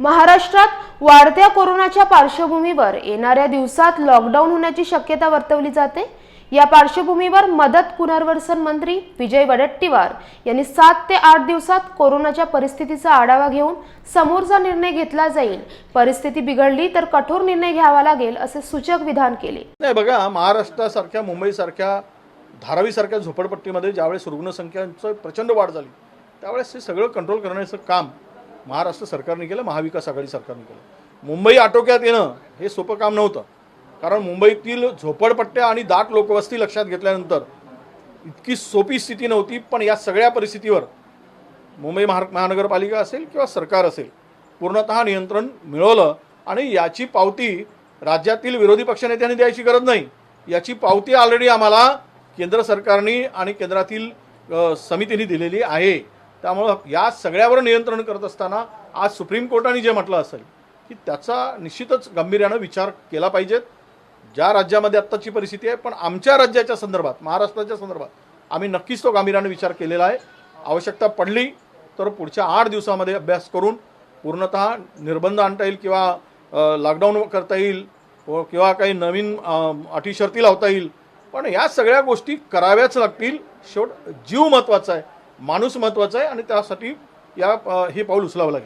महाराष्ट्रात वाढत्या कोरोनाच्या पार्श्वभूमीवर येणाऱ्या दिवसात लॉकडाऊन होण्याची शक्यता वर्तवली जाते. या पार्श्वभूमीवर मदत पुनर्वसन मंत्री विजय वडट्टीवार यांनी सात ते आठ दिवसात कोरोनाच्या परिस्थितीचा आढावा घेऊन समोरचा निर्णय घेतला जाईल. परिस्थिती बिघडली तर कठोर निर्णय घ्यावा लागेल असे सूचक विधान केले. नाही बघा महाराष्ट्रासारख्या मुंबईसारख्या धारावीसारख्या झोपडपट्टीमध्ये ज्यावेळेस रुग्णसंख्यांचं प्रचंड वाढ झाली त्यावेळेस हे सगळं कंट्रोल करण्याचं काम महाराष्ट्र सरकारने केलं महाविकास आघाडी सरकारने केलं. मुंबई आटोक्यात येणं हे सोपं काम नव्हतं. कारण मुंबईतील झोपडपट्ट्या आणि दाट लोकवस्ती लक्षात घेतल्यानंतर इतकी सोपी स्थिती नव्हती पण या सगळ्या परिस्थितीवर मुंबई महा महानगरपालिका असेल किंवा सरकार असेल पूर्णतः नियंत्रण मिळवलं आणि याची पावती राज्यातील विरोधी पक्षनेत्यांनी द्यायची गरज नाही. याची पावती ऑलरेडी आम्हाला केंद्र सरकारने आणि केंद्रातील समितीने दिलेली आहे. त्यामुळं या सगळ्यावर नियंत्रण करत असताना आज सुप्रीम कोर्टाने जे म्हटलं असेल की त्याचा निश्चितच गांभीर्यानं विचार केला पाहिजेत. ज्या राज्यामध्ये आत्ताची परिस्थिती आहे पण आमच्या राज्याच्या संदर्भात महाराष्ट्राच्या संदर्भात आम्ही नक्कीच तो गांभीर्यानं विचार केलेला आहे. आवश्यकता पडली तर पुढच्या आठ दिवसामध्ये अभ्यास करून पूर्णतः निर्बंध आणता येईल किंवा लॉकडाऊन करता येईल व किंवा काही नवीन अटी शर्ती लावता येईल. पण या सगळ्या गोष्टी कराव्याच लागतील. शेवट जीव महत्त्वाचा आहे. माणूस महत्त्वाचा आहे आणि त्यासाठी या हे पाऊल उचलावं लागेल.